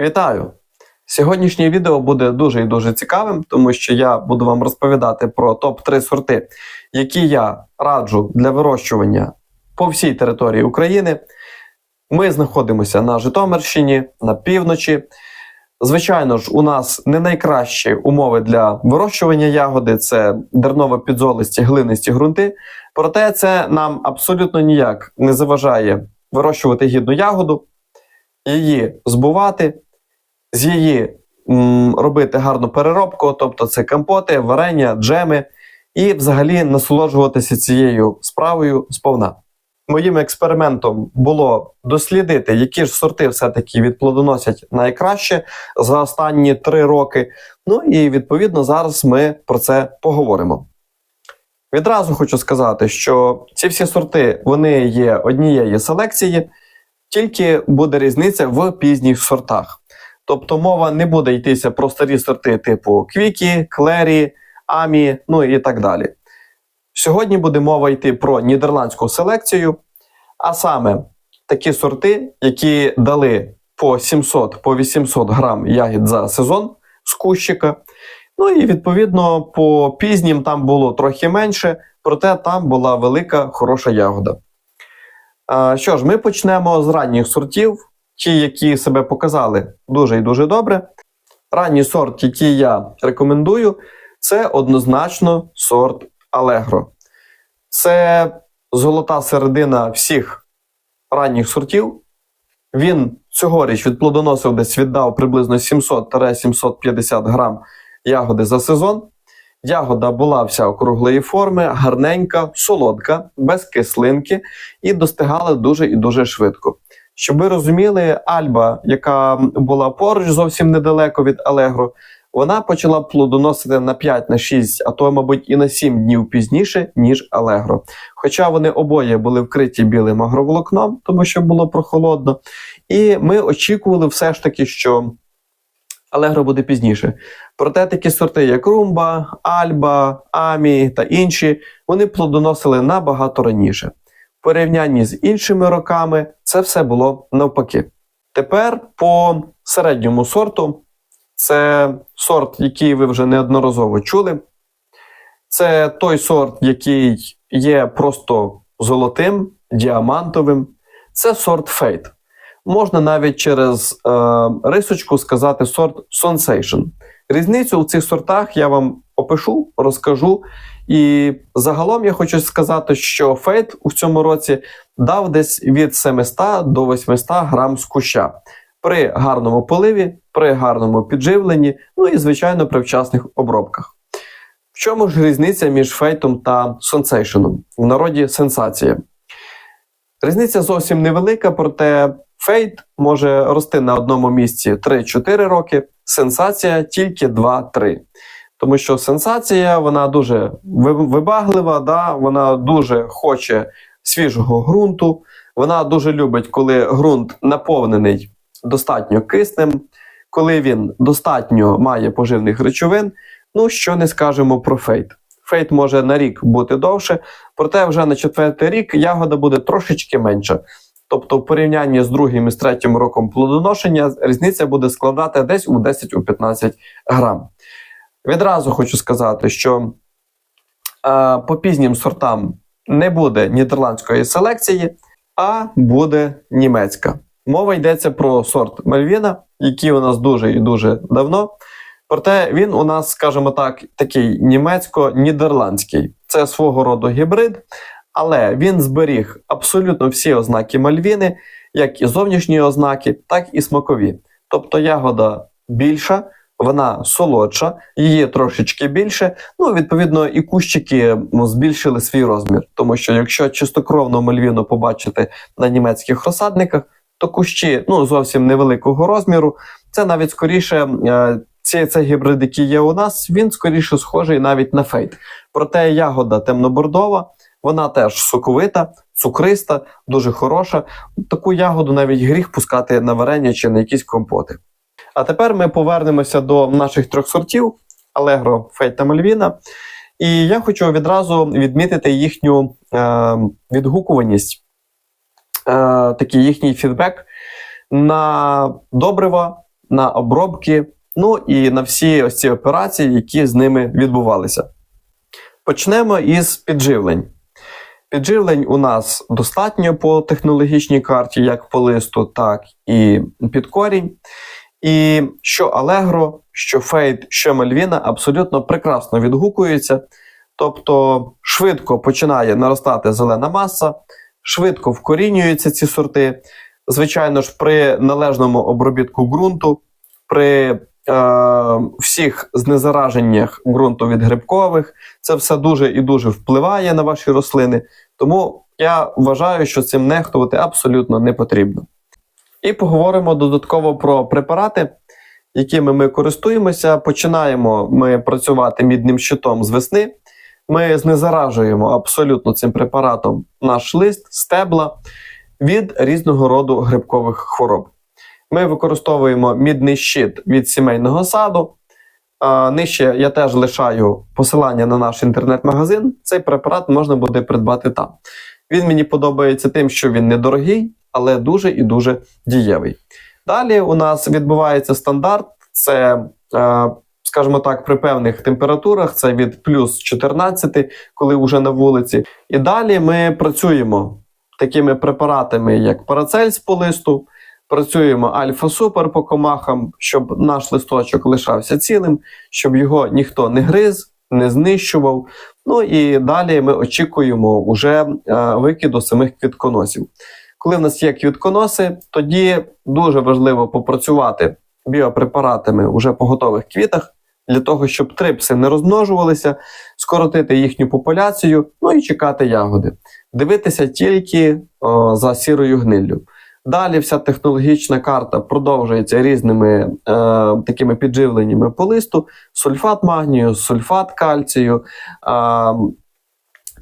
Вітаю! Сьогоднішнє відео буде дуже і дуже цікавим, тому що я буду вам розповідати про топ-3 сорти, які я раджу для вирощування по всій території України. Ми знаходимося на Житомирщині, на півночі. Звичайно ж, у нас не найкращі умови для вирощування ягоди це дерново-підзолисті глинисті ґрунти. Проте це нам абсолютно ніяк не заважає вирощувати гідну ягоду, її збувати, з її м, робити гарну переробку, тобто це компоти, варення, джеми, і взагалі насолоджуватися цією справою сповна. Моїм експериментом було дослідити, які ж сорти все-таки відплодоносять найкраще за останні три роки. Ну і відповідно зараз ми про це поговоримо. Відразу хочу сказати, що ці всі сорти вони є однієї селекції, тільки буде різниця в пізніх сортах. Тобто мова не буде йтися про старі сорти типу Квікі, Клері, Амі, ну і так далі. Сьогодні буде мова йти про нідерландську селекцію, а саме такі сорти, які дали по 700 по 800 грам ягід за сезон з кущика. Ну і відповідно по пізнім там було трохи менше, проте там була велика хороша ягода. Що ж, ми почнемо з ранніх сортів, ті, які себе показали дуже і дуже добре. Ранній сорт, який я рекомендую, це однозначно сорт Allegro. Це золота середина всіх ранніх сортів. Він цьогоріч відплодоносив десь віддав приблизно 700-750 грам ягоди за сезон. Ягода була вся округлої форми, гарненька, солодка, без кислинки і достигала дуже і дуже швидко. Щоб ви розуміли, Альба, яка була поруч зовсім недалеко від Алегро, вона почала плодоносити на 5, на 6, а то, мабуть, і на 7 днів пізніше, ніж Алегро. Хоча вони обоє були вкриті білим агроволокном, тому що було прохолодно. І ми очікували все ж таки, що Алегро буде пізніше. Проте такі сорти, як Румба, Альба, Амі та інші, вони плодоносили набагато раніше. В порівнянні з іншими роками це все було навпаки. Тепер по середньому сорту, це сорт, який ви вже неодноразово чули. Це той сорт, який є просто золотим, діамантовим. Це сорт Fate. Можна навіть через е, рисочку сказати сорт Sensation. Різницю у цих сортах я вам опишу, розкажу. І загалом я хочу сказати, що Фейт у цьому році дав десь від 700 до 800 грам з куща при гарному поливі, при гарному підживленні, ну і, звичайно, при вчасних обробках. В чому ж різниця між фейтом та сенсейшеном? В народі сенсація. Різниця зовсім невелика, проте фейт може рости на одному місці 3-4 роки, сенсація тільки 2-3. Тому що сенсація вона дуже вибаглива, да? вона дуже хоче свіжого ґрунту, вона дуже любить, коли ґрунт наповнений достатньо киснем, коли він достатньо має поживних речовин. Ну, що не скажемо про фейт. Фейт може на рік бути довше, проте вже на четвертий рік ягода буде трошечки менша. Тобто, в порівнянні з другим і з третім роком плодоношення різниця буде складати десь у 10-15 грам. Відразу хочу сказати, що е, по пізнім сортам не буде нідерландської селекції, а буде німецька. Мова йдеться про сорт Мальвіна, який у нас дуже і дуже давно. Проте він у нас, скажімо так, такий німецько-нідерландський. Це свого роду гібрид, але він зберіг абсолютно всі ознаки Мальвіни, як і зовнішні ознаки, так і смакові. Тобто ягода більша, вона солодша, її трошечки більше. Ну, відповідно, і кущики збільшили свій розмір. Тому що якщо чистокровну мальвіну побачити на німецьких розсадниках, то кущі ну, зовсім невеликого розміру. Це навіть скоріше. Цей, цей гібрид, який є у нас, він скоріше схожий навіть на фейт. Проте ягода темнобордова, вона теж соковита, цукриста, дуже хороша. Таку ягоду навіть гріх пускати на варення чи на якісь компоти. А тепер ми повернемося до наших трьох сортів: Allegro, Фейт та Мальвіна. І я хочу відразу відмітити їхню е, відгукуваність, е, такий їхній фідбек на добрива, на обробки, ну і на всі ось ці операції, які з ними відбувалися. Почнемо із підживлень. Підживлень у нас достатньо по технологічній карті, як по листу, так і під корінь. І що Allegro, що Fade, що Malvina абсолютно прекрасно відгукуються. Тобто швидко починає наростати зелена маса, швидко вкорінюються ці сорти. Звичайно ж, при належному обробітку ґрунту, при е, всіх знезараженнях ґрунту від грибкових, це все дуже і дуже впливає на ваші рослини. Тому я вважаю, що цим нехтувати абсолютно не потрібно. І поговоримо додатково про препарати, якими ми користуємося. Починаємо ми працювати мідним щитом з весни. Ми знезаражуємо абсолютно цим препаратом наш лист, стебла від різного роду грибкових хвороб. Ми використовуємо мідний щит від сімейного саду. Нижче я теж лишаю посилання на наш інтернет-магазин. Цей препарат можна буде придбати там. Він мені подобається тим, що він недорогий, але дуже і дуже дієвий. Далі у нас відбувається стандарт. Це, е, скажімо так, при певних температурах, це від плюс 14, коли вже на вулиці. І далі ми працюємо такими препаратами, як парацельс по листу, працюємо альфа-супер по комахам, щоб наш листочок лишався цілим, щоб його ніхто не гриз, не знищував. Ну і далі ми очікуємо уже е, викиду самих квітконосів. Коли в нас є квітконоси, тоді дуже важливо попрацювати біопрепаратами уже по готових квітах, для того, щоб трипси не розмножувалися, скоротити їхню популяцію, ну і чекати ягоди. Дивитися тільки о, за сірою гниллю. Далі вся технологічна карта продовжується різними е, такими підживленнями по листу: сульфат магнію, сульфат кальцію, е,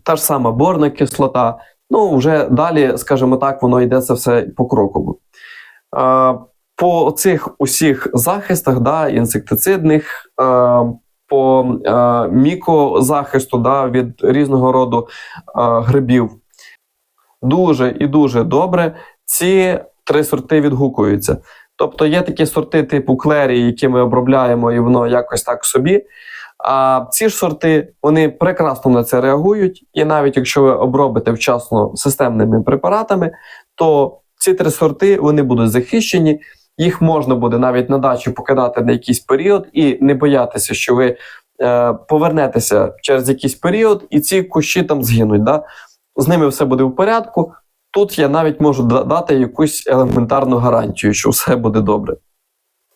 та ж сама борна кислота. Ну, вже далі, скажімо так, воно йде це все покроково. Е, по цих усіх захистах, да, інсектицидних, по мікозахисту да, від різного роду грибів, дуже і дуже добре ці три сорти відгукуються. Тобто є такі сорти типу клері, які ми обробляємо, і воно якось так собі. А ці ж сорти вони прекрасно на це реагують, і навіть якщо ви обробите вчасно системними препаратами, то ці три сорти вони будуть захищені. Їх можна буде навіть на дачу покидати на якийсь період і не боятися, що ви е, повернетеся через якийсь період, і ці кущі там згинуть. Да? З ними все буде в порядку. Тут я навіть можу дати якусь елементарну гарантію, що все буде добре.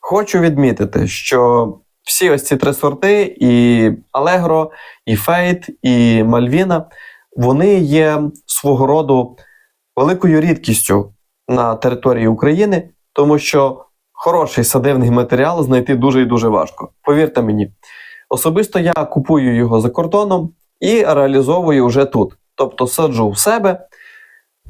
Хочу відмітити, що всі ось ці три сорти: і Allegro, і Fate, і Malvina, вони є свого роду великою рідкістю на території України, тому що хороший садивний матеріал знайти дуже і дуже важко. Повірте мені, особисто я купую його за кордоном і реалізовую вже тут. Тобто саджу в себе,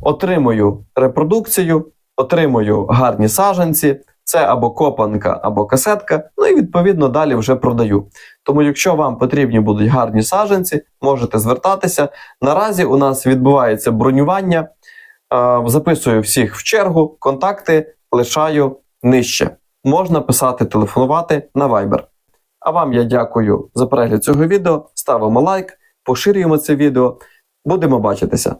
отримую репродукцію, отримую гарні саджанці. Це або копанка, або касетка, ну і відповідно далі вже продаю. Тому, якщо вам потрібні будуть гарні саджанці, можете звертатися. Наразі у нас відбувається бронювання. Е, Записую всіх в чергу, контакти лишаю нижче. Можна писати, телефонувати на Viber. А вам я дякую за перегляд цього відео. Ставимо лайк, поширюємо це відео. Будемо бачитися.